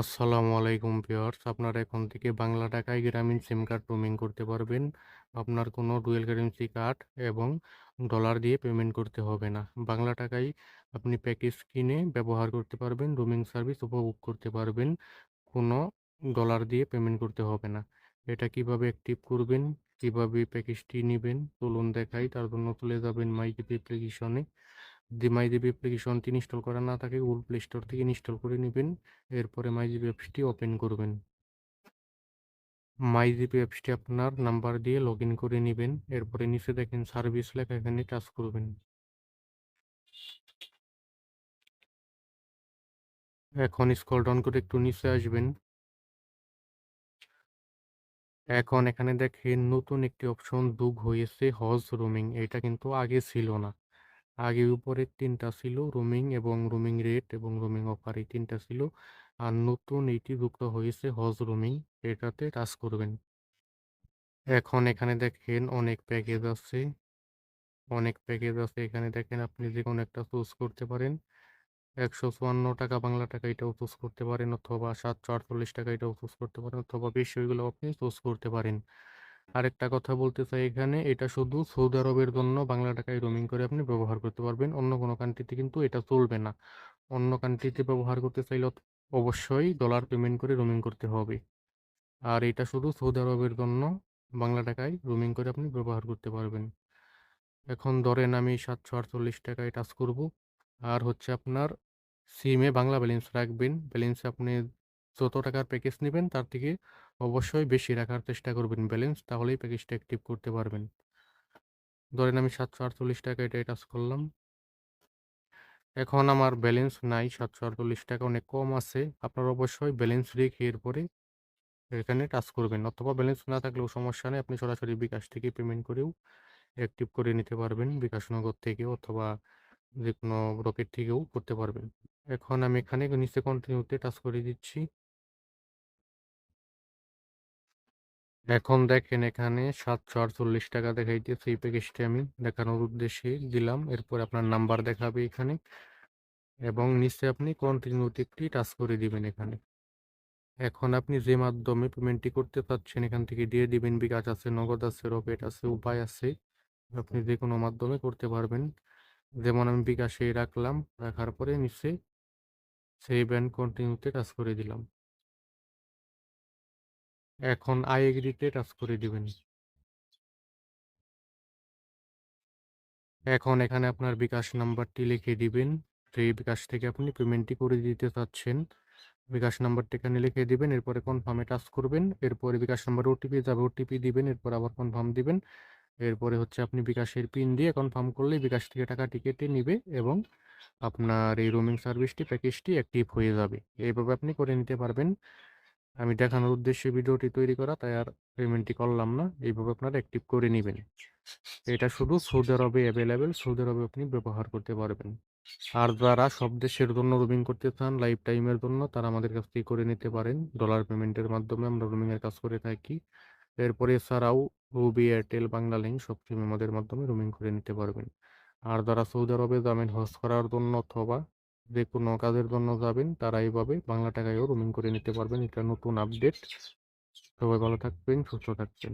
আসসালামু আলাইকুম ভিউয়ার্স। আপনারা এখন থেকে বাংলা টাকায় গ্রামীণ সিম কার্ড রোমিং করতে পারবেন। আপনার কোনো ডুয়েল কারেন্সি কার্ড এবং ডলার দিয়ে পেমেন্ট করতে হবে না। বাংলা টাকায় আপনি প্যাকেজ কিনে ব্যবহার করতে পারবেন রোমিং সার্ভিস উপভোগ করতে পারবেন। কোনো ডলার দিয়ে পেমেন্ট করতে হবে না। এটা কীভাবে অ্যাক্টিভ করবেন, কীভাবে প্যাকেজটি নেবেন, চলুন দেখাই। তার জন্য চলে যাবেন মাইজিপি অ্যাপ্লিকেশনে যদি মাইজিপি অ্যাপ্লিকেশনটি ইনস্টল করা না থাকে গুগল প্লে স্টোর থেকে ইনস্টল করে নেবেন। এরপরে মাইজিপি অ্যাপসটি ওপেন করবেন। মাইজিপি অ্যাপসটি আপনার নাম্বার দিয়ে লগ ইন করে নেবেন। এরপরে নিচে দেখেন সার্ভিস লেখা, এখানে টাচ করবেন। এখন স্ক্রল ডাউন করে একটু নিচে আসবেন। এখন এখানে দেখেন নতুন একটি অপশন যোগ হয়েছে হজ রোমিং এটা কিন্তু আগে ছিল না। আগে উপরের তিনটা ছিল রোমিং এবং রোমিং রেট এবং রোমিং অফার এই তিনটা ছিল। আর নতুন এইটি যুক্ত হয়েছে হজ রোমিং এটাতে টাচ করবেন। এখন এখানে দেখেন অনেক প্যাকেজ আছে। অনেক প্যাকেজ আছে, এখানে দেখেন আপনি যে কোনো একটা চুজ করতে পারেন। একশো চুয়ান্ন টাকা বাংলা টাকা এটাও চুজ করতে পারেন, অথবা সাতশো আটচল্লিশ টাকা এটাও চুজ করতে পারেন, অথবা বেশি ওইগুলো আপনি চুজ করতে পারেন। আরেকটা কথা বলতে চাই এখানে, এটা শুধু সৌদি আরবের জন্য বাংলা টাকায় রোমিং করে আপনি ব্যবহার করতে পারবেন, অন্য কোনো কান্ট্রিতে কিন্তু এটা চলবে না। অন্য কান্ট্রিতে ব্যবহার করতে চাইলে অবশ্যই ডলার পেমেন্ট করে রোমিং করতে হবে। আর এটা শুধু সৌদি আরবের জন্য বাংলা টাকায় রোমিং করে আপনি ব্যবহার করতে পারবেন। এখন ধরেন আমি সাতশো আটচল্লিশ টাকায় টাচ করব, আর হচ্ছে আপনার সিমে বাংলা ব্যালেন্স রাখবেন। ব্যালেন্স আপনি যত টাকার প্যাকেজ নেবেন, তার থেকে অবশ্যই বেশি রাখার চেষ্টা করবেন ব্যালেন্স, তাহলেই প্যাকেজটা অ্যাক্টিভ করতে পারবেন। ধরেন আমি সাতশো আটচল্লিশ টাকা এটাই টাচ করলাম। এখন আমার ব্যালেন্স নাই, সাতশো আটচল্লিশ টাকা অনেক কম আছে, আপনার অবশ্যই ব্যালেন্স রেখে এরপরে এখানে টাচ করবেন। অথবা ব্যালেন্স না থাকলেও সমস্যা নেই, আপনি সরাসরি বিকাশ থেকে পেমেন্ট করেও অ্যাক্টিভ করে নিতে পারবেন, বিকাশনগর থেকেও অথবা যে কোনো রকেট থেকেও করতে পারবেন। এখন আমি এখানে নিচে কন্টিনিউতে টাচ করে দিচ্ছি। এখন দেখেন এখানে সাতশো আটচল্লিশ টাকা দেখাইতেছে এই প্যাকেজটি আমি। দেখানোর উদ্দেশ্যে দিলাম, এরপর আপনার নাম্বার দেখাবে এখানে এবং নিচে আপনি কন্টিনিউতে একটি টাচ করে দিবেন এখানে। এখন আপনি যে মাধ্যমে পেমেন্টটি করতে পারছেন এখান থেকে দিয়ে দিবেন। বিকাশ আছে, নগদ আছে, রকেট আছে, উপায় আছে, আপনি যে কোনো মাধ্যমে করতে পারবেন। যেমন আমি বিকাশে রাখলাম, রাখার পরে নিচে সেভ অ্যান্ড কন্টিনিউতে টাচ করে দিলাম। এখন আই এগ্রিতে টাচ করে দিবেন। এখন এখানে আপনার বিকাশ নাম্বারটি লিখে দিবেন। সেই বিকাশ থেকে আপনি পেমেন্টটি করে দিতে চাচ্ছেন। বিকাশ নাম্বারটি এখানে লিখে দিবেন, এরপরে কনফার্মে টাচ করবেন। এরপরে বিকাশ নাম্বার ওটিপি যাবে ওটিপি দিবেন, এরপর আবার কনফার্ম দিবেন। এরপরে হচ্ছে আপনি বিকাশের পিন দিয়ে কনফার্ম করলে বিকাশ থেকে টাকা টিকেটে নিবে এবং আপনার এই রোমিং সার্ভিসটি প্যাকেজটি অ্যাক্টিভ হয়ে যাবে। এইভাবে আপনি করে নিতে পারবেন। আমি দেখানোর উদ্দেশ্যে ভিডিওটি তৈরি করা, তাই আর পেমেন্টটি করলাম না। এইভাবে আপনারা অ্যাক্টিভ করে নেবেন। এটা শুধু সৌদি আরবে অ্যাভেলেবেল সৌদি আরবে আপনি ব্যবহার করতে পারবেন। আর যারা সব দেশের জন্য রুমিং করতে চান লাইফ টাইমের জন্য, তারা আমাদের কাছ থেকে করে নিতে পারেন। ডলার পেমেন্টের মাধ্যমে আমরা রুমিংয়ের কাজ করে থাকি। এরপরে এছাড়াও রুবি এয়ারটেল বাংলা লিঙ্ক সব আমাদের মাধ্যমে রুমিং করে নিতে পারবেন। আর যারা সৌদি আরবে যাবেন, হজ করার জন্য অথবা যে কোনো কাজের জন্য যাবেন, তারা এইভাবে বাংলা টাকায়ও রোমিং করে নিতে পারবেন। এটা নতুন আপডেট সবাই ভালো থাকবেন, সুস্থ থাকবেন।